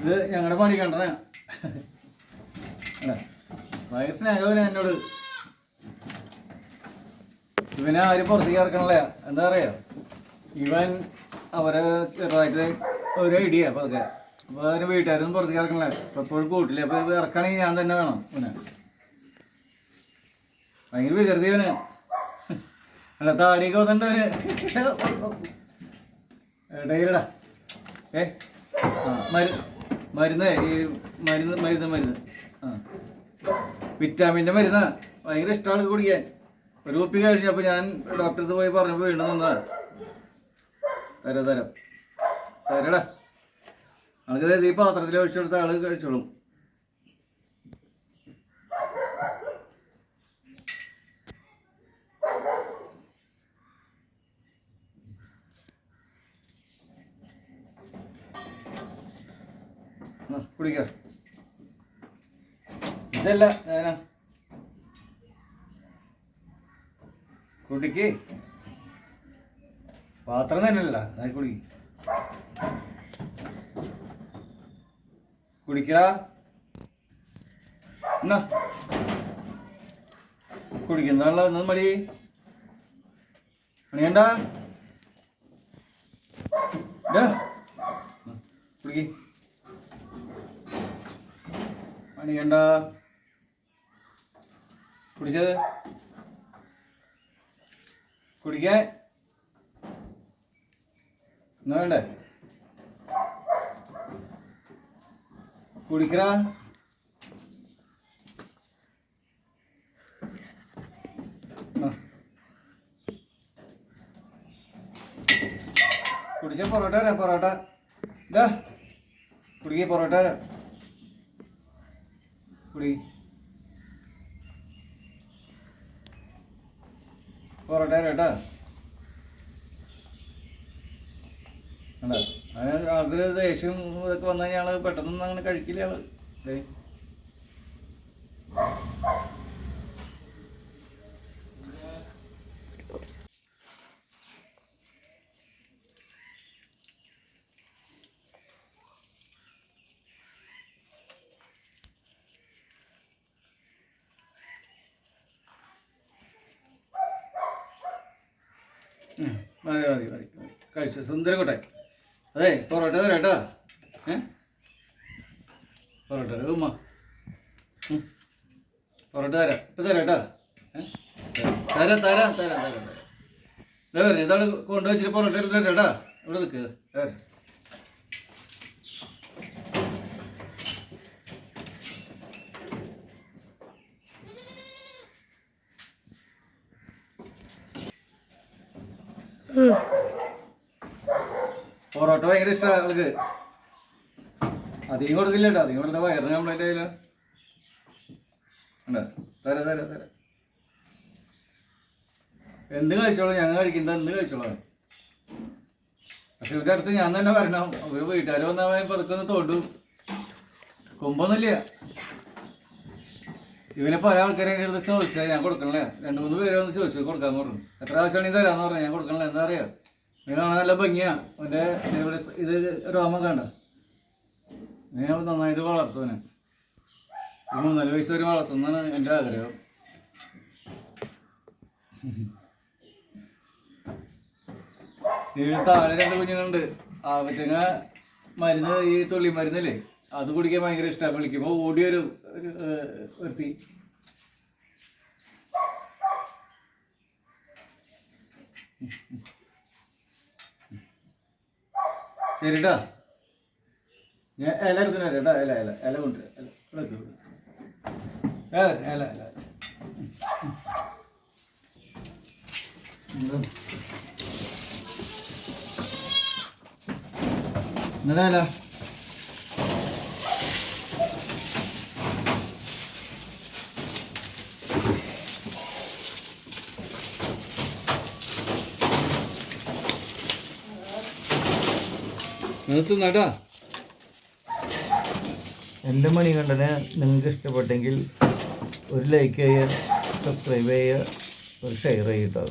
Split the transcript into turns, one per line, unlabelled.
ഇത് ഞങ്ങളുടെ പണി കണ്ടതാണ്. ഭയങ്കര സ്നേഹവന എന്നോട്. ഇവനെ ആരും പുറത്തേക്ക് ഇറക്കണല്ല. എന്താ പറയാ? ഇവൻ അവരെ ചെറുതായിട്ട് ഒരു ഐഡിയ അപ്പൊ അതൊക്കെ അപ്പൊ അവരെ വീട്ടുകാരൊന്നും പുറത്തേക്ക് ഇറക്കണല്ല. അപ്പൊ എപ്പോഴും കൂട്ടില്ല? അപ്പൊ ഇത് ഞാൻ തന്നെ വേണം ഇവനെ. ഭയങ്കര വികൃതി ഇവന്. അല്ല താടിയൊക്കെ വന്നിട്ടവന് ഇടയിലടാ ഏ? മരുന്ന് ഈ മരുന്ന് മരുന്ന് മരുന്ന്. ആ. വിറ്റാമിന്റെ മരുന്ന്. ഭയങ്കര ഇഷ്ടമാണ് കുടിക്കാൻ. ഒരു കുപ്പി കഴിഞ്ഞപ്പോൾ ഞാൻ ഡോക്ടറെ അടുത്ത് പോയി പറഞ്ഞപ്പോൾ വീണ്ടും തന്നതാ തരാം തരാം. തരടാ. നമുക്ക് ഈ പാത്രത്തിൽ ഒഴിച്ചെടുത്ത ആൾ കഴിച്ചോളും ആ, കുടിക്ക ഇതല്ല ഞാനാ. കുടിക്ക് പാത്രം തന്നെയല്ല അത് കുടി കുടിക്കടാ എന്നാ. കുടിക്കുന്നുള്ള എന്നാ മടി പണിയണ്ട. കുടിക്ക് മണിയണ്ട കുടിച്ചത്? കുടിക്കാൻ? എന്നാ വേണ്ടേ? കുടിക്കണ കുടിച്ച പൊറോട്ട വരാം പൊറോട്ട. ഇതാ കുടിക്ക് പൊറോട്ട തരാം കുടി. പൊറോട്ട കേട്ടോ. അതിന് ആൾക്കൊരു ദേഷ്യം ഇതൊക്കെ വന്നു കഴിഞ്ഞാൽ പെട്ടെന്നൊന്നും അങ്ങനെ കഴിക്കില്ല ആൾ. മതി മതി മതി കഴിച്ചു സുന്ദര കൂട്ടെ അതെ പൊറോട്ട തരാം കേട്ടോ. ഏ? പൊറോട്ട തരാം ഉമ്മ. പൊറോട്ട തരാം. ഇപ്പം തരാം കേട്ടോ. തരാം തരാം തരാം തരാം തരാം. ഇതാണ് കൊണ്ടുവച്ചിട്ട് പൊറോട്ട തരാം കേട്ടോ. ഇവിടെ നിൽക്കുക പൊറോട്ട ഭയങ്കര ഇഷ്ടമാണ് ആൾക്ക് അധികം കൊടുക്കില്ല കേട്ടോ അധികം കൊടുത്താൽ വയറിന് കംപ്ലൈന്റ് ആയില്ല ഉണ്ടോ? തരാം തരാം തരാം. എന്ത് കഴിച്ചോളൂ? ഞങ്ങൾ കഴിക്കുന്നത് എന്ത് കഴിച്ചോളാം? പക്ഷെ ഇവരുടെ അടുത്ത് ഞാൻ തന്നെ വരണം. ഒരു വീട്ടുകാർ വന്നാൽ പതുക്കെ ഒന്ന് തോണ്ടു കൊമ്പൊന്നുമില്ല. ഇവനെ പല ആൾക്കാരെ അടുത്ത് ചോദിച്ചാൽ ഞാൻ കൊടുക്കണല്ലേ? രണ്ട് മൂന്ന് പേര് വന്ന് ചോദിച്ചു കൊടുക്കാൻ പറഞ്ഞു. എത്ര ആവശ്യമാണെങ്കിൽ തരാന്ന് പറഞ്ഞു. ഞാൻ കൊടുക്കണല്ലേ? എന്താ അറിയാ? ഇവനാണ് നല്ല ഭംഗിയാ. അവന്റെ ഇത് രോമം കണ്ട? അവിടെ നന്നായിട്ട് വളർത്തുവനെ മൂന്നാൽ വയസ്സ് വരെ വളർത്തുന്നതാണ് എന്റെ ആഗ്രഹം. ഇതിൽ താഴെ രണ്ട് കുഞ്ഞുങ്ങളുണ്ട്. ആവശ്യങ്ങ മരുന്ന് ഈ തുള്ളി മരുന്നില്ലേ അത് കുടിക്കാൻ ഭയങ്കര ഇഷ്ടമാണ് വിളിക്കുമ്പോൾ ഓടി ഒരു ഏഹ്, ശരിട്ടാ ഞാൻ ഇല എടുത്തിന് വരാം ഇല ഇല ഇല കൊണ്ട് ഇല ഇല ഇല ഇല ഇല നിർത്തുന്നേട്ടാ.
എന്റെ മണികണ്ഠനെ നിങ്ങൾക്ക് ഇഷ്ടപ്പെട്ടെങ്കിൽ ഒരു ലൈക്ക് ചെയ്യുക സബ്സ്ക്രൈബ് ചെയ്യുക ഒരു ഷെയർ ചെയ്യുക